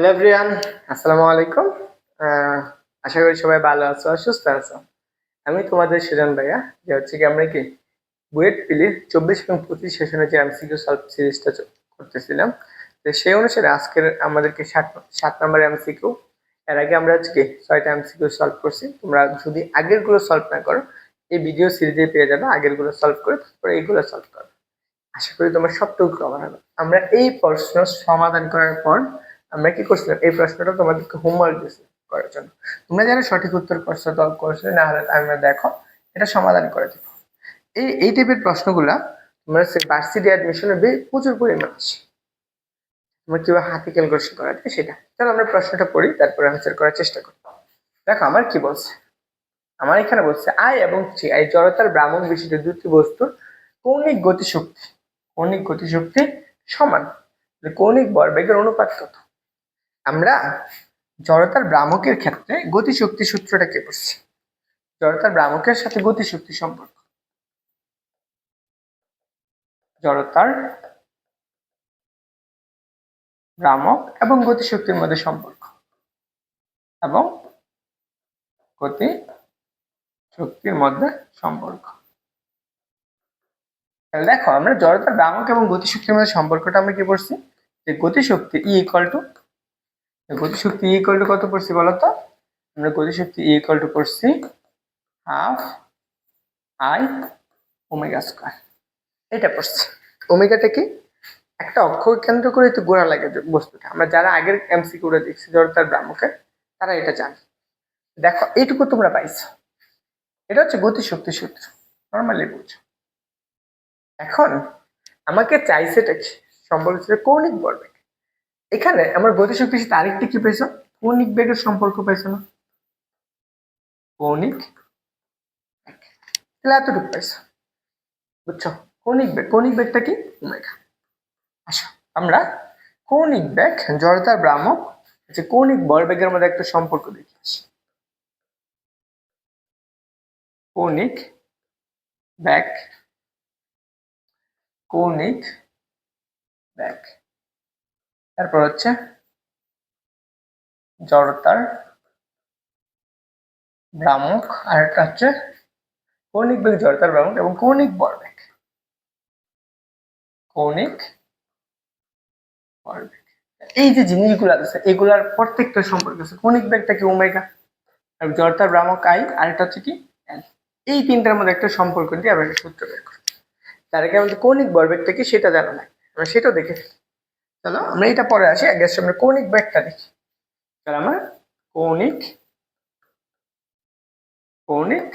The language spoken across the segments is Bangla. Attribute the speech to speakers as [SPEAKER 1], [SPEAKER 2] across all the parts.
[SPEAKER 1] হ্যালো এভরিওয়ান আসসালামু আলাইকুম আশা করি সবাই ভালো আছো আর সুস্থ আছো। আমি তোমাদের সুজন ভাইয়া, যে হচ্ছে কি আমরা কি বুয়েট পিলির চব্বিশ এবং পঁচিশ সেশনে যে এমসিকিউ সলভ সিরিজটা করতেছিলাম, তো সেই অনুসারে আজকের আমাদেরকে সাত সাত নম্বর এমসিকিউ, এর আগে আমরা হচ্ছে কি ছয়টা এমসিকিউ সলভ করছি। তোমরা যদি আগেরগুলো সলভ না করো, এই ভিডিও সিরিজে পেয়ে যাবে আগেরগুলো সলভ করে তারপরে এইগুলো সলভ করো। আশা করি তোমার সবটুকু কভার হবে। আমরা এই প্রশ্ন সমাধান করার পর আমরা কি করছিলাম? এই প্রশ্নটা তোমাদেরকে হোমওয়ার্ক দিয়েছি করার জন্য। তোমরা যারা সঠিক উত্তর করছ তল করছ, না হলে আমরা দেখো, এটা সমাধান করে দেবো। এই এই টাইপের প্রশ্নগুলা তোমরা ভার্সিটি অ্যাডমিশনে প্রচুর পরিমাণ আসে। তোমরা কীভাবে হাতে ক্যালকুলেশন করা যায় সেটা। চলো আমরা প্রশ্নটা পড়ি, তারপরে আনসার করার চেষ্টা করি। দেখো, আমার কি বলছে? আমার এখানে বলছে আই এবং থ্রি আই জড়তার ব্রাহ্মণ বিশিষ্ট দুটি বস্তুর কৌণিক গতিশক্তি কৌণিক গতিশক্তি সমান। তাহলে কৌণিক ভরবেগের অনুপাত কত? আমরা জড়তার ভ্রামকের ক্ষেত্রে গতিশক্তি সূত্রটা কে পড়ছি জড়তার ভ্রামকের সাথে গতিশক্তি সম্পর্ক। জড়তার ভ্রামক এবং গতিশক্তির মধ্যে সম্পর্ক এবং গতি শক্তির মধ্যে সম্পর্ক। তাহলে দেখো, আমরা জড়তার ভ্রামক এবং গতিশক্তির মধ্যে সম্পর্কটা আমরা কি পড়ছি যে গতিশক্তি ই ইকুয়াল টু গতিশক্তি ই ইকুয়াল টু কত পড়ছি বলতো আমরা গতিশক্তি ই ইকুয়াল টু পড়ছি হাফ আই ওমেগা স্কোয়ার এটা পড়ছি। ওমেগাটা কি? একটা অক্ষর কেন্দ্র করে তো গোড়া লাগে বস্তুটা। আমরা যারা আগের এমসিকিউটা দেখছি জড়তার ভ্রামকে তারা এটা জানে। দেখো এইটুকু তোমরা পাইছো। এটা হচ্ছে গতিশক্তি সূত্র। নর্মালি বুঝো। এখন আমাকে চাইছেটা কি? সম্পর্ক ছিল কৌণিক বলবেগ এখানে আমার গতিশক্তি সাথে আরেকটি কি পেয়েছ? কৌণিক বেগের সম্পর্ক পেয়েছ না? কৌণিক। তাহলে এতটুকু পাইছো বুঝছ? কৌণিক বেগ, কৌণিক বেগটা কি? ওমেগা আচ্ছা আমরা কৌণিক বেগ, জড়তার ভ্রামক যে কৌণিক বলবেগের মধ্যে একটা সম্পর্ক দেখে আসি। কৌণিক বেগ, কৌণিক ব্যাগ তারপর হচ্ছে জড়তার ভ্রামক, আর একটা হচ্ছে কৌণিক বেগ, জড়তার ভ্রামক এবং কৌণিক বলবেগ কৌণিক এই যে জিনিসগুলো আছে, এগুলার প্রত্যেকটা সম্পর্ক আছে। কৌণিক বেগটা কি ওমেগা? আর জড়তার ভ্রামক আই আরেকটা হচ্ছে কি এই তিনটার মধ্যে একটা সম্পর্ক দিয়ে আমরা একটা সূত্র বের করি তার আগে আমাদের কৌণিক ভরবেগটা কি সেটা জানা নাই। আমরা সেটাও দেখে। চলো, আমরা এটা পরে আসি আগে আমরা কৌণিক বেগটা দেখি। তাহলে আমরা কৌণিক কৌণিক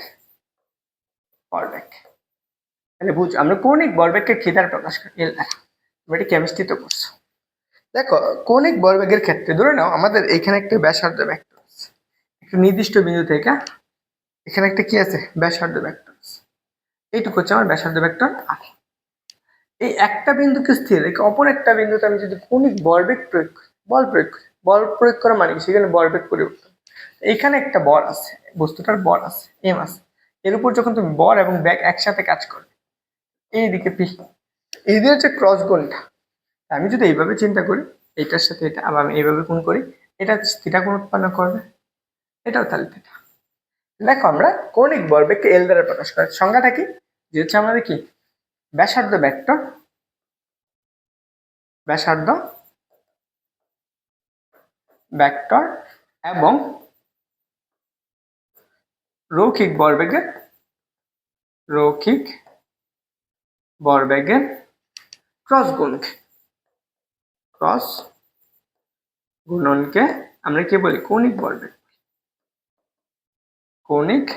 [SPEAKER 1] ভরবেগ তাহলে বুঝ, আমরা কৌণিক ভরবেগকে কি দ্বারা প্রকাশ করি। এল দ্বারা তুমি এটা কেমিস্ট্রিতে পড়ছো দেখো কৌণিক ভরবেগের ক্ষেত্রে ধরে নাও, আমাদের এখানে একটা ব্যাসার্ধ ভেক্টর আছে। একটা নির্দিষ্ট বিন্দু থেকে এখানে একটা কি আছে? ব্যাসার্ধ ভেক্টর এইটুকু হচ্ছে আমার ব্যাসার্ধ ভেক্টর আর এই একটা বিন্দুকে স্থির রেখে অপর একটা বিন্দুতে আমি যদি কৌণিক বলবেগ প্রয়োগ বল প্রয়োগ বল প্রয়োগ করা মানে? সেখানে বলবেগ পরিবর্তন। এইখানে একটা বল আছে, বস্তুটার বল আছে এম আছে। এর উপর যখন তুমি বল এবং ব্যাগ একসাথে কাজ করবে, এইদিকে পি এদের হচ্ছে ক্রস গুণটা, আমি যদি এইভাবে চিন্তা করি এটার সাথে এটা, আবার আমি এইভাবে গুণ করি, এটা স্থিটা কোণ উৎপন্ন করবে, এটাও তাহলে থিটা দেখো আমরা কৌণিক বলবেগকে এল দ্বারা প্রকাশ করি, সংজ্ঞাটা কি? যে হচ্ছে আমাদের কি? ব্যাসার্ধ ভেক্টর ব্যাসার্ধ ভেক্টর এবং রৌখিক বলবেগের রৌখিক বলবেগের ক্রস গুণকে। ক্রস গুণনকে আমরা কি বলি? কৌণিক বলবেগ কৌণিক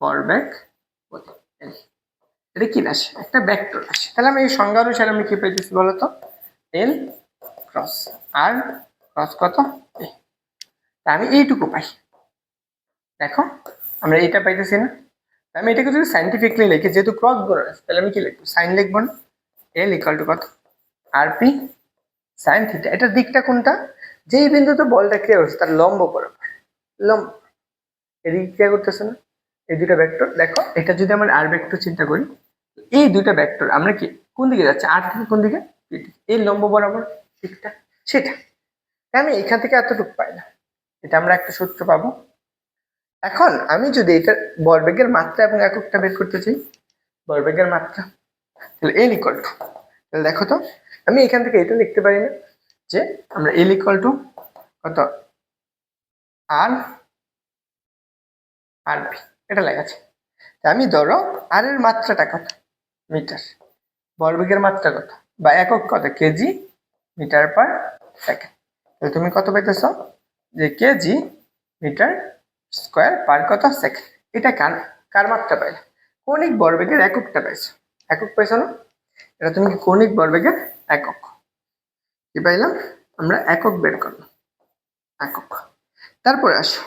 [SPEAKER 1] বরবেগ বলি। এটা কি রাশি? একটা ভেক্টর রাশি। তাহলে আমি এই সংজ্ঞা অনুসারে আমি কি পেয়েছি বলতো? এল ক্রস আর ক্রস কত? এ তা আমি এইটুকু পাই। দেখো, আমরা এইটা পাইতেছি না। আমি এটাকে যদি সাইন্টিফিকলি লিখি, যেহেতু ক্রস আছে তাহলে আমি কি লিখব? সাইন লিখব না। এল ইকাল টু কত? আর পি সাইন থিটা এটার দিকটা কোনটা? যেই বিন্দুতে বলটা ক্রিয়া হচ্ছে, তার লম্ব বরাবর। লম্ব। এদিকে ক্রিয়া করতেছে না? এই দুটা ভেক্টর দেখো, এটা যদি আমরা আর ভেক্টর চিন্তা করি এই দুইটা ভেক্টর আমরা কি, কোন দিকে যাচ্ছে? আর থেকে কোন দিকে। এই লম্ব বরাবর দিকটা, সেটা। আমি এখান থেকে এতটুকু পাই না। এটা আমরা একটা সূত্র পাবো। এখন আমি যদি এটার বরবেগের মাত্রা এবং এককটা বের করতে চাই বরবেগের মাত্রা, তাহলে এল ইকুয়াল টু তাহলে দেখো তো, আমি এখান থেকে এটা লিখতে পারি না, যে আমরা এল ইকুয়াল টু কত? আর আর বি এটা লেখা আছে। আমি ধরো আর এর মাত্রাটা কত? মিটার। বর্গের মাত্রা কত? বা একক কত? KG metre per second. তাহলে তুমি কত পাইতেছ? যে কেজি মিটার স্কোয়ার পার কত সেকেন্ড? এটা কার কার মাত্রা পাইলে? কৌণিক বর্গের এককটা পাইছো। একক পাইছো না? এটা তুমি কৌণিক বর্গের একক? কি পাইলাম? আমরা একক বের করলাম। একক। তারপরে আসো।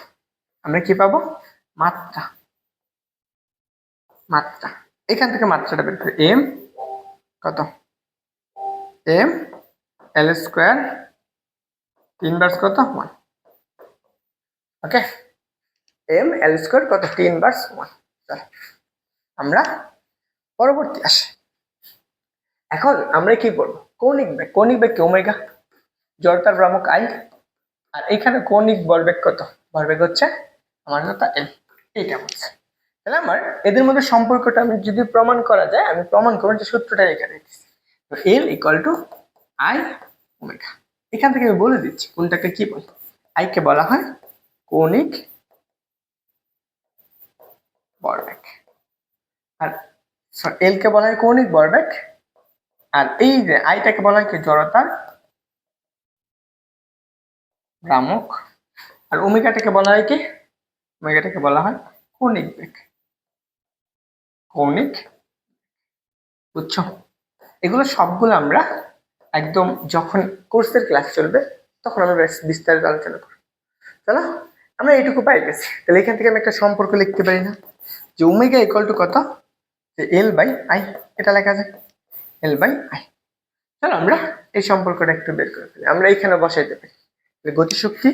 [SPEAKER 1] আমরা কি পাবো? মাত্রা। মাত্রা। এখান থেকে মাত্রাটা বের করি। এম কত? এম এল স্কোয়ার তিন বার্স কত? One okay M L square কত? তিন বার্স ওয়ান আমরা পরবর্তী আসে। এখন আমরা কি করব? কৌণিক বেগ। কৌণিক বেগ কি? ওমেগা। জড়তার ভ্রামক আই আর এখানে কৌণিক বলবেগ কত? ভরবেগ হচ্ছে, আমার কথা এল এইটা বলছে। তাহলে আমার এদের মধ্যে সম্পর্কটা আমি যদি প্রমাণ করা যায়, আমি প্রমাণ করব যে সূত্রটা এখানে তো L equal to I omega এখান থেকে আমি বলে দিচ্ছি কোনটাকে কি বলে। আইকে বলা হয় কৌণিক বরবেগ আর এল কে বলা হয় কৌণিক বরবেগ আর এই যে আইটাকে বলা হয় কি জড়তার ভ্রামক। আর ওমেগাটাকে বলা হয় কি? ওমেগাটাকে বলা হয় কৌণিক বেগ কৌণিক বুঝছ এগুলো সবগুলো আমরা একদম যখন কোর্সের ক্লাস চলবে, তখন আমরা বেশ বিস্তারিত আলোচনা করব। চলো, আমরা এইটুকু পাই গেছি। তাহলে এখান থেকে আমি একটা সম্পর্ক লিখতে পারি না। যে ওমেগা ইকুয়াল টু কত? যে এল বাই আই এটা লেখা যায় এল বাই আই চলো, আমরা এই সম্পর্কটা একটু বের করে ফেলি। আমরা এখানে বসাইতে পারি। গতিশক্তি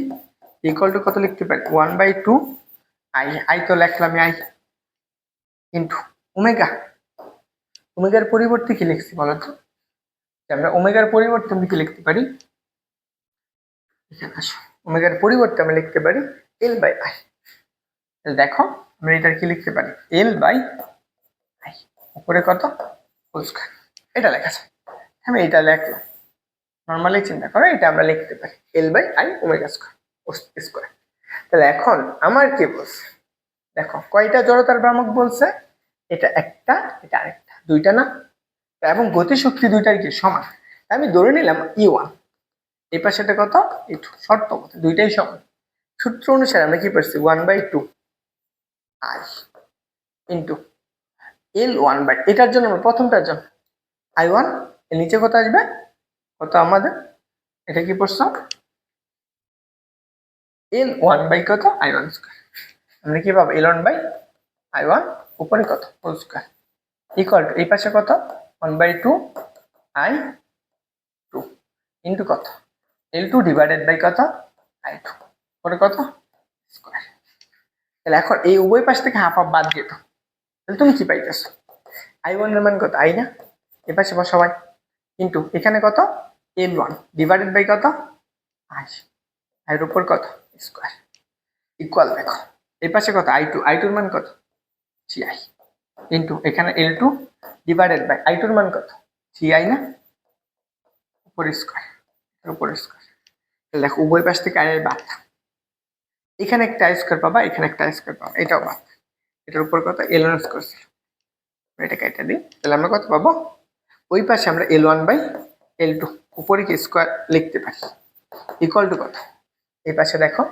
[SPEAKER 1] ইকুয়াল টু কত লিখতে পারি? One by two I I তো লেখলাম আই ইন্টু ওমেগা। ওমেগার পরিবর্তে কি লিখছি বলো তো? আমরা ওমেগার পরিবর্তে আমরা কি লিখতে পারি? ওমেগার পরিবর্তে আমরা লিখতে পারি এল বাই আই দেখো, আমরা এটার কি লিখতে পারি? এল বাই আই উপরে কত? হোল এটা লেখা আছে। আমি এটা লেখলাম। নর্মালি চিন্তা করো, এটা আমরা লিখতে পারি। L by I omega square square তাহলে এখন আমার কি বলছে? দেখো, কয়টা জড়তার ভ্রামক বলছে? এটা একটা, এটা আরেকটা, দুইটা না? এবং গতিশক্তি দুইটার কি সমান? আমি ধরে নিলাম ই ওয়ান এই পাশেটা কত? এই টু শর্ত মতো, দুইটাই সমান। সূত্র অনুসারে আমরা কি পাচ্ছি one by two I into L one by এটার জন্য আমরা প্রথমটার জন্য আই ওয়ানের নিচে কত আসবে? কত আমাদের? এটা কি পড়ছো এল ওয়ান বাই কত? আই ওয়ান স্কোয়ার আমরা কি পাবো? L one by I one উপরে কত? Whole square. ইকুয়াল টু এই পাশে কত? One by two I two into কত? এল টু ডিভাইডেড বাই কত? আই টু উপরে কত? স্কোয়ার। তাহলে এখন এই উভয় পাশ থেকে হাফ হাফ বাদ যেত তাহলে তুমি কি পাইতেছো? আই ওয়ান মান কত? আই না? এ পাশে সবাই কিন্তু এখানে কত? এল ওয়ান ডিভাইডেড বাই কত? আই আইয়ের উপর কত? স্কোয়ার। ইকুয়াল দেখো। এই পাশে কত? আই টু আই টুর মান কত? জি আই ইন্টু এখানে L two divided by I টুর মান কত? জি আই না? উপর স্কোয়ার উপর স্কোয়ার দেখো, উভয় পাশ থেকে আয়ের বাদ এখানে একটা আই স্কোয়ার পাবা, এখানে একটা আই স্কোয়ার পাবা, এটাও বাদ এটার উপর কত? এল ওয়ান স্কোয়ার ছিল। এটা কেটে দিই। তাহলে আমরা কত পাবো? ওই পাশে আমরা L one by L two উপরে কি স্কোয়ার লিখতে পারি। ইকুয়াল টু কত? এই পাশে দেখো,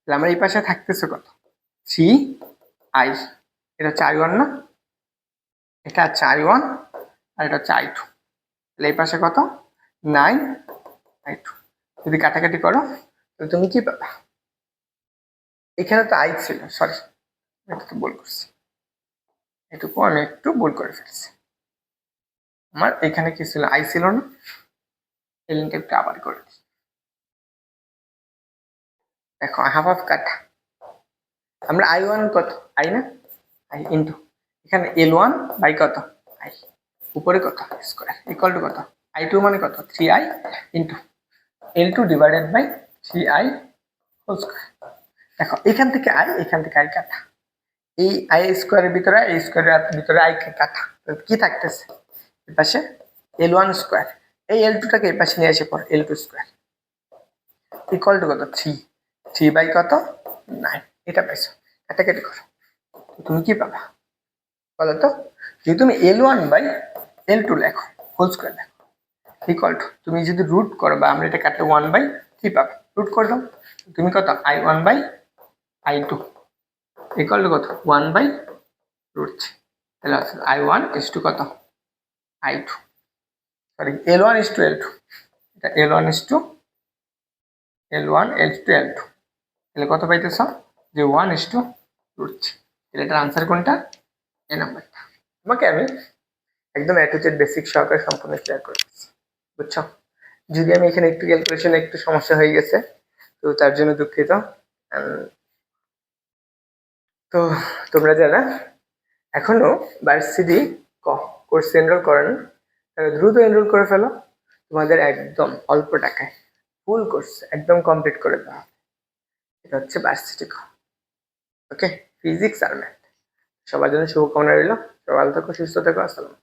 [SPEAKER 1] তাহলে আমরা এই পাশে থাকতেছে কত? সি আই এটা হচ্ছে আই ওয়ান না? এটা হচ্ছে আই ওয়ান আর এটা হচ্ছে আই টু তাহলে এই পাশে কত? নাইন আই টু যদি কাটাকাটি করো, তাহলে তুমি কি পাবে? এখানে তো আই ছিল সরি এটা তো ভুল করছি। এটুকু আমি একটু ভুল করে ফেলছি। আমার এখানে কি ছিল? আই ছিল না। এলিনটা একটু আবার করে দিই। দেখো হাফ হাফ কাটা। আমরা আই ওয়ান কত? আই না? I into. এখানে এল ওয়ান বাই কত? আই। উপরে কত? স্কোয়ার। ইকুয়াল টু কত? আই টু মানে কত? Three I into. L two divided by three I whole square দেখো, এখান থেকে আই, এখান থেকে আই কাটা। এই আই স্কোয়ারের ভিতরে, এই স্কোয়ারের ভিতরে আই কাটা। কি থাকতেছে? এর পাশে এল ওয়ান স্কোয়ার এই এল টুটাকে এই পাশে নিয়ে এসে পর L two square equal to কত? থ্রি থ্রি বাই কত? নাইন এটা পাইছো। কাটাকাটি করো। তো তুমি কি পাবা? বলো তো যদি তুমি L one by L two লেখো হোল স্কোয়ার লেখো ইকুয়াল টু তুমি যদি রুট করো বা আমরা এটা কাটলে ওয়ান বাই থ্রি পাবে? রুট করে দাও। তুমি কত? I one by I two equal to কত? ওয়ান বাই রুট থ্রি তাহলে আই ওয়ান ইস টু কত? I two sorry L one is to L two এটা L one is to L one L two L two তাহলে কত পাইতেছ? যে one is to root three এটার আনসার কোনটা? এ নাম্বারটা। তোমাকে আমি একদম অ্যাটুচের বেসিক সহকারে সম্পূর্ণ ক্লিয়ার করে দিচ্ছি, বুঝছ? যদি আমি এখানে একটু ক্যালকুলেশনে একটু সমস্যা হয়ে গেছে, তো তার জন্য দুঃখিত। তো তোমরা যারা এখনও ভার্সিটি ক কোর্স এনরোল করেন তারা দ্রুত এনরোল করে ফেলো। তোমাদের একদম অল্প টাকায় ফুল কোর্স একদম কমপ্লিট করে দেওয়া হবে। এটা হচ্ছে ভার্সিটি ক ওকে ফিজিক্স আর ম্যাথ সবার জন্য শুভকামনা রইল। সবাই ভালো থাকো সুস্থ থাকো আসসালাম